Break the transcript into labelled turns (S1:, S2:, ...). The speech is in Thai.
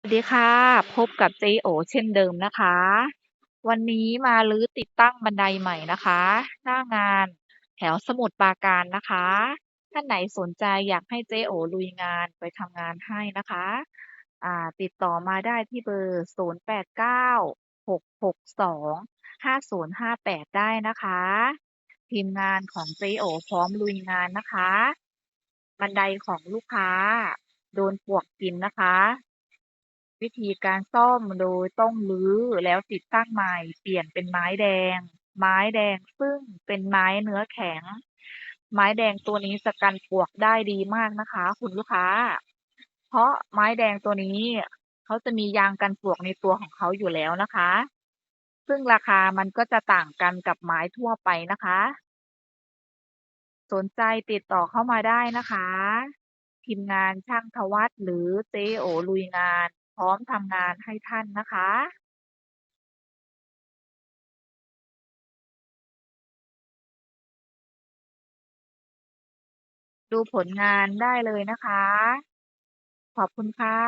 S1: สวัสดีค่ะ พบกับเจ๊โอเช่นเดิมนะคะ วันนี้มารื้อติดตั้งบันไดใหม่นะคะ หน้างานแถวสมุทรปราการนะคะ ท่านไหนสนใจอยากให้เจ๊โอลุยงานไปทำงานให้นะคะอ่าติดต่อมาได้ที่เบอร์ 0 8 9 6 6 2 5 0 5 8 ได้นะคะ ทีมงานของเจ๊โอพร้อมลุยงานนะคะ บันไดของลูกค้า โดนปวกกินนะคะ วิธีการซ่อม โดยต้องรื้อแล้วติดตั้งใหม่ เปลี่ยนเป็นไม้แดง ไม้แดงซึ่งเป็นไม้เนื้อแข็ง ไม้แดงตัวนี้จะกันปลวกได้ดีมากนะคะ คุณลูกค้า เพราะไม้แดงตัวนี้เขาจะมียางกันปลวกในตัวของเขาอยู่แล้วนะคะ ซึ่งราคามันก็จะต่างกันกับไม้ทั่วไปนะคะ สนใจติดต่อเข้ามาได้นะคะทีมงานช่างทวัฒน์หรือเจโอลุยงาน พร้อมทำงานให้ท่านนะคะดูผลงานได้เลยนะคะ ขอบคุณค่ะ